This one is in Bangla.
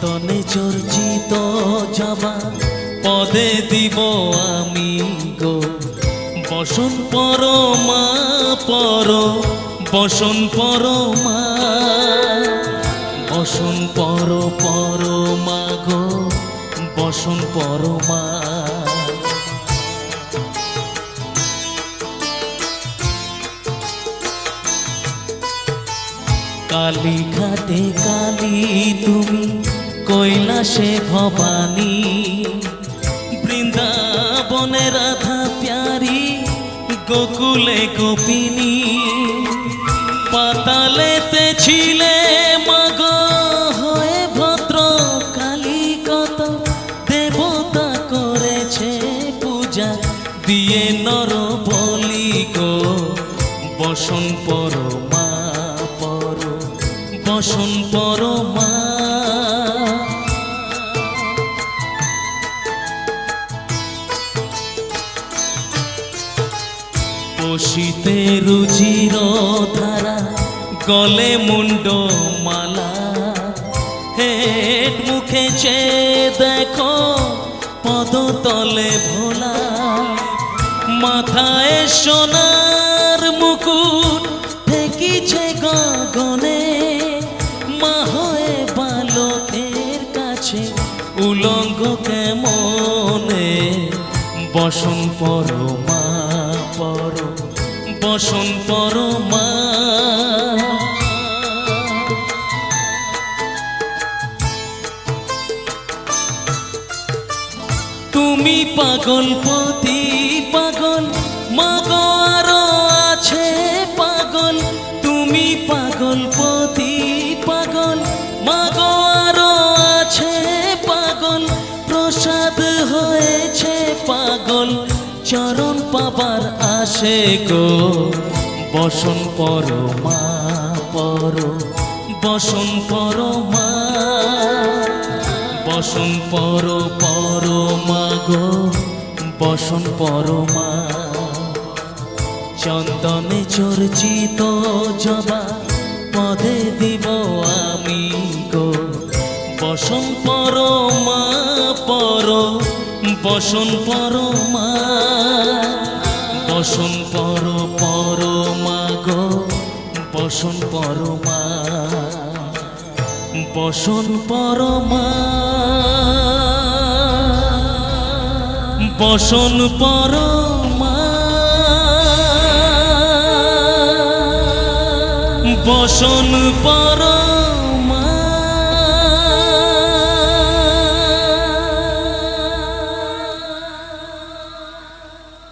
চন্দনে চর্চিত যাবা পদে দিব আমি গো। বসন পরমা, পর, বসন পরমা, বসন পর, পরমা গো, বসন পরমা। কালী ঘাটে কালী তুমি কৈলাসে ভবানী। বৃন্দাবনে রাধা প্যারি, গোকুলে গোপিনী। পাতালেতে ছিলে মাগ হয়ে ভদ্র কালী কত। দেবতা করেছে পূজা, দিয়ে নর বলি গো। বসন পরমা পর, বসন পরমা বসিতে রুজির ধারা, গলে মুন্ড মালা। হেট মুখে চে দেখো পদতলে ভোলা। মাথায় সোনার মুকুট ঠেকিছে গগনে। মা হয়ে বালকের কাছে উলঙ্গ কেমনে? বসন পরমা। বসন পরমা। তুমি পাগল পতি পাগল মাগো পাবার আসে গো। বসন পরমা পর। বসন পরমা বসন পর পরমা গো। বসন পরমা চন্দনে চর্চিত জবা পদে দিব আমি গো। বসন পরমা পর। বসন পরমা বসন পর পরমা গো বসন পরমা বসন পরমা বসন পরমা বসন পরমা